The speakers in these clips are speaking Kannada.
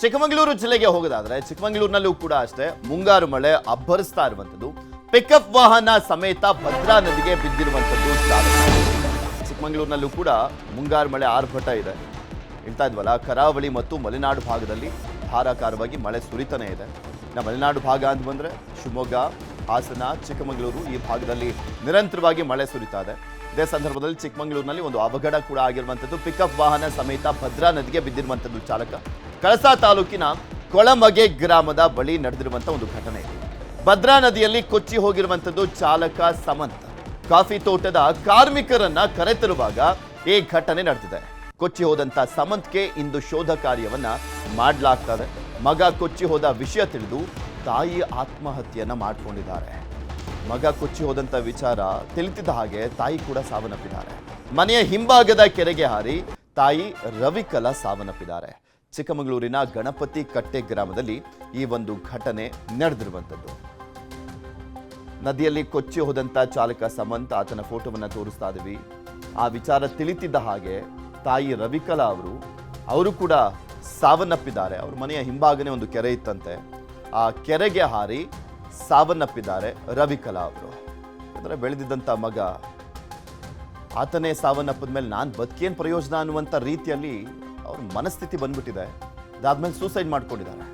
ಚಿಕ್ಕಮಗಳೂರು ಜಿಲ್ಲೆಗೆ ಹೋಗೋದಾದ್ರೆ, ಚಿಕ್ಕಮಗಳೂರಿನಲ್ಲೂ ಕೂಡ ಅಷ್ಟೇ, ಮುಂಗಾರು ಮಳೆ ಅಬ್ಬರಿಸ್ತಾ ಇರುವಂಥದ್ದು. ಪಿಕಪ್ ವಾಹನ ಸಮೇತ ಭದ್ರಾ ನದಿಗೆ ಬಿದ್ದಿರುವಂಥದ್ದು ಚಿಕ್ಕಮಗಳೂರಿನಲ್ಲೂ ಕೂಡ ಮುಂಗಾರು ಮಳೆ ಆರ್ಭಟ ಇದೆ. ಹೇಳ್ತಾ ಇದ್ವಲ್ಲ, ಕರಾವಳಿ ಮತ್ತು ಮಲೆನಾಡು ಭಾಗದಲ್ಲಿ ಧಾರಾಕಾರವಾಗಿ ಮಳೆ ಸುರಿತನೇ ಇದೆ. ಇನ್ನು ಮಲೆನಾಡು ಭಾಗ ಅಂತ ಬಂದರೆ, ಶಿವಮೊಗ್ಗ, ಹಾಸನ, ಚಿಕ್ಕಮಗಳೂರು ಈ ಭಾಗದಲ್ಲಿ ನಿರಂತರವಾಗಿ ಮಳೆ ಸುರಿತಾ ಇದೆ. ಇದೇ ಸಂದರ್ಭದಲ್ಲಿ ಚಿಕ್ಕಮಗಳೂರಿನಲ್ಲಿ ಒಂದು ಅವಘಡ ಕೂಡ ಆಗಿರುವಂಥದ್ದು. ಪಿಕಪ್ ವಾಹನ ಸಮೇತ ಭದ್ರಾ ನದಿಗೆ ಬಿದ್ದಿರುವಂಥದ್ದು ಚಾಲಕ. ಕಳಸಾ ತಾಲೂಕಿನ ಕೊಳಮಗೆ ಗ್ರಾಮದ ಬಳಿ ನಡೆದಿರುವಂಥ ಒಂದು ಘಟನೆ ಇದೆ. ಭದ್ರಾ ನದಿಯಲ್ಲಿ ಕೊಚ್ಚಿ ಹೋಗಿರುವಂಥದ್ದು ಚಾಲಕ ಸಮಂತ್. ಕಾಫಿ ತೋಟದ ಕಾರ್ಮಿಕರನ್ನ ಕರೆತರುವಾಗ ಈ ಘಟನೆ ನಡೆದಿದೆ. ಕೊಚ್ಚಿ ಹೋದಂತ ಸಮಂತ್ಗೆ ಇಂದು ಶೋಧ ಕಾರ್ಯವನ್ನ ಮಾಡಲಾಗ್ತದೆ. ಮಗ ಕೊಚ್ಚಿ ಹೋದ ವಿಷಯ ತಿಳಿದು ತಾಯಿ ಆತ್ಮಹತ್ಯೆಯನ್ನ ಮಾಡ್ಕೊಂಡಿದ್ದಾರೆ. ಮಗ ಕೊಚ್ಚಿ ಹೋದಂತ ವಿಚಾರ ತಿಳಿತಿದ್ದ ಹಾಗೆ ತಾಯಿ ಕೂಡ ಸಾವನ್ನಪ್ಪಿದ್ದಾರೆ. ಮನೆಯ ಹಿಂಭಾಗದ ಕೆರೆಗೆ ಹಾರಿ ತಾಯಿ ರವಿಕಲಾ ಸಾವನ್ನಪ್ಪಿದ್ದಾರೆ. ಚಿಕ್ಕಮಗಳೂರಿನ ಗಣಪತಿ ಕಟ್ಟೆ ಗ್ರಾಮದಲ್ಲಿ ಈ ಒಂದು ಘಟನೆ ನಡೆದಿರುವಂಥದ್ದು. ನದಿಯಲ್ಲಿ ಕೊಚ್ಚಿ ಹೋದಂಥ ಚಾಲಕ ಸಮಂತ್ ಆತನ ಫೋಟೋವನ್ನ ತೋರಿಸ್ತಾ ಇದ್ವಿ. ಆ ವಿಚಾರ ತಿಳಿತಿದ್ದ ಹಾಗೆ ತಾಯಿ ರವಿಕಲಾ ಅವರು ಅವರು ಕೂಡ ಸಾವನ್ನಪ್ಪಿದ್ದಾರೆ. ಅವ್ರ ಮನೆಯ ಹಿಂಭಾಗನೇ ಒಂದು ಕೆರೆ ಇತ್ತಂತೆ. ಆ ಕೆರೆಗೆ ಹಾರಿ ಸಾವನ್ನಪ್ಪಿದ್ದಾರೆ ರವಿಕಲಾ ಅವರು. ಅಂದರೆ ಬೆಳೆದಿದ್ದಂಥ ಮಗ, ಆತನೇ ಸಾವನ್ನಪ್ಪಿದ ಮೇಲೆ ನಾನು ಬದುಕೇನು ಪ್ರಯೋಜನ ಅನ್ನುವಂಥ ರೀತಿಯಲ್ಲಿ ಅವ್ರ ಮನಸ್ಥಿತಿ ಬಂದ್ಬಿಟ್ಟಿದೆ. ಅದಾದ್ಮೇಲೆ ಸೂಸೈಡ್ ಮಾಡ್ಕೊಂಡಿದ್ದಾರೆ.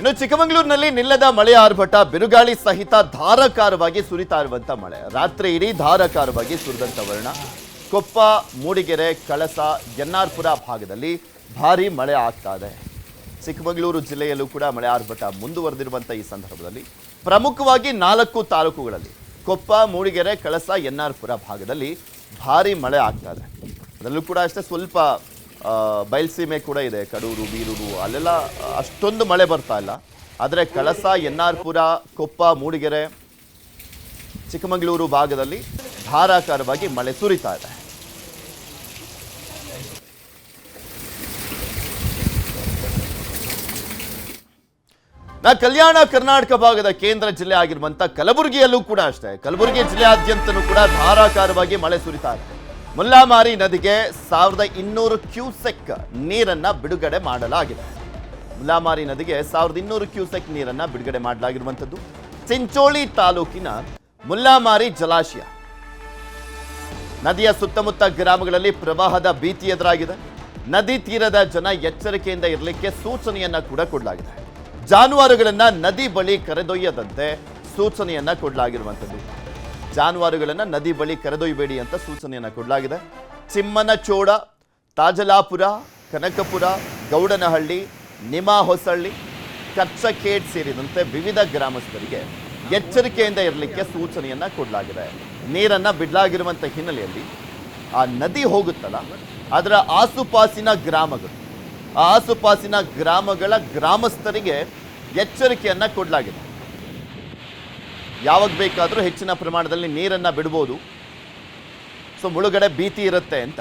ಇನ್ನು ಚಿಕ್ಕಮಗಳೂರಿನಲ್ಲಿ ನಿಲ್ಲದ ಮಳೆ ಆರ್ಭಟ, ಬಿರುಗಾಳಿ ಸಹಿತ ಧಾರಾಕಾರವಾಗಿ ಸುರಿತಾ ಇರುವಂತ ಮಳೆ. ರಾತ್ರಿ ಇಡೀ ಧಾರಾಕಾರವಾಗಿ ಸುರಿದಂತ ವರ್ಣ. ಕೊಪ್ಪ, ಮೂಡಿಗೆರೆ, ಕಳಸ, ಎನ್ನಾರ್ಪುರ ಭಾಗದಲ್ಲಿ ಭಾರಿ ಮಳೆ ಆಗ್ತಾ ಇದೆ. ಚಿಕ್ಕಮಗಳೂರು ಜಿಲ್ಲೆಯಲ್ಲೂ ಕೂಡ ಮಳೆ ಆರ್ಭಟ ಮುಂದುವರೆದಿರುವಂಥ ಈ ಸಂದರ್ಭದಲ್ಲಿ. ಪ್ರಮುಖವಾಗಿ ನಾಲ್ಕು ತಾಲೂಕುಗಳಲ್ಲಿ ಕೊಪ್ಪ, ಮೂಡಿಗೆರೆ, ಕಳಸ, ಎನ್ನಾರ್ಪುರ ಭಾಗದಲ್ಲಿ ಭಾರಿ ಮಳೆ ಆಗ್ತಾ ಇದೆ. ಅದರಲ್ಲೂ ಕೂಡ ಅಷ್ಟೇ ಸ್ವಲ್ಪ ಬಯಲ್ಸೀಮೆ ಕೂಡ ಇದೆ, ಕಡೂರು, ಬೀರೂರು, ಅಲ್ಲೆಲ್ಲ ಅಷ್ಟೊಂದು ಮಳೆ ಬರ್ತಾ ಇಲ್ಲ. ಆದರೆ ಕಳಸ, ಎನ್ನಾರ್ಪುರ, ಕೊಪ್ಪ, ಮೂಡಿಗೆರೆ, ಚಿಕ್ಕಮಗಳೂರು ಭಾಗದಲ್ಲಿ ಧಾರಾಕಾರವಾಗಿ ಮಳೆ ಸುರಿತಾ ಇದೆ. ನಾ ಕಲ್ಯಾಣ ಕರ್ನಾಟಕ ಭಾಗದ ಕೇಂದ್ರ ಜಿಲ್ಲೆ ಆಗಿರುವಂಥ ಕಲಬುರಗಿಯಲ್ಲೂ ಕೂಡ ಅಷ್ಟೇ. ಕಲಬುರಗಿ ಜಿಲ್ಲೆಯಾದ್ಯಂತನೂ ಕೂಡ ಧಾರಾಕಾರವಾಗಿ ಮಳೆ ಸುರಿತಾ ಇದೆ. ಮುಲ್ಲಾಮಾರಿ ನದಿಗೆ ಸಾವಿರದ ಇನ್ನೂರು ಕ್ಯೂಸೆಕ್ ನೀರನ್ನ ಬಿಡುಗಡೆ ಮಾಡಲಾಗಿದೆ. ಮುಲ್ಲಾಮಾರಿ ನದಿಗೆ ಸಾವಿರದ ಇನ್ನೂರು ಕ್ಯೂಸೆಕ್ ನೀರನ್ನ ಬಿಡುಗಡೆ ಮಾಡಲಾಗಿರುವಂಥದ್ದು. ಚಿಂಚೋಳಿ ತಾಲೂಕಿನ ಮುಲ್ಲಾಮಾರಿ ಜಲಾಶಯ. ನದಿಯ ಸುತ್ತಮುತ್ತ ಗ್ರಾಮಗಳಲ್ಲಿ ಪ್ರವಾಹದ ಭೀತಿ ಎದುರಾಗಿದೆ. ನದಿ ತೀರದ ಜನ ಎಚ್ಚರಿಕೆಯಿಂದ ಇರಲಿಕ್ಕೆ ಸೂಚನೆಯನ್ನ ಕೂಡ ಕೊಡಲಾಗಿದೆ. ಜಾನುವಾರುಗಳನ್ನ ನದಿ ಬಳಿ ಕರೆದೊಯ್ಯದಂತೆ ಸೂಚನೆಯನ್ನ ಕೊಡಲಾಗಿರುವಂಥದ್ದು. ಜಾನುವಾರುಗಳನ್ನ ನದಿ ಬಳಿ ಕರೆದೊಯ್ಯಬೇಡಿ ಅಂತ ಸೂಚನೆಯನ್ನ ಕೊಡಲಾಗಿದೆ. ಚಿಮ್ಮನಚೋಡ, ತಾಜಲಾಪುರ, ಕನಕಪುರ, ಗೌಡನಹಳ್ಳಿ ನಿಮಾ ಹೊಸಳ್ಳಿ ಕಚ್ಚಕೇಟ್ ಸೇರಿದಂತೆ ವಿವಿಧ ಗ್ರಾಮಸ್ಥರಿಗೆ ಎಚ್ಚರಿಕೆಯಿಂದ ಇರಲಿಕ್ಕೆ ಸೂಚನೆಯನ್ನ ಕೊಡಲಾಗಿದೆ. ನೀರನ್ನ ಬಿಡಲಾಗಿರುವಂಥ ಹಿನ್ನೆಲೆಯಲ್ಲಿ ಆ ನದಿ ಹೋಗುತ್ತಲ್ಲ, ಅದರ ಆಸುಪಾಸಿನ ಗ್ರಾಮಗಳು, ಆ ಆಸುಪಾಸಿನ ಗ್ರಾಮಗಳ ಗ್ರಾಮಸ್ಥರಿಗೆ ಎಚ್ಚರಿಕೆಯನ್ನ ಕೊಡಲಾಗಿದೆ. ಯಾವಾಗ ಬೇಕಾದರೂ ಹೆಚ್ಚಿನ ಪ್ರಮಾಣದಲ್ಲಿ ನೀರನ್ನು ಬಿಡ್ಬೋದು. ಸೊ ಮುಳುಗಡೆ ಭೀತಿ ಇರುತ್ತೆ ಅಂತ.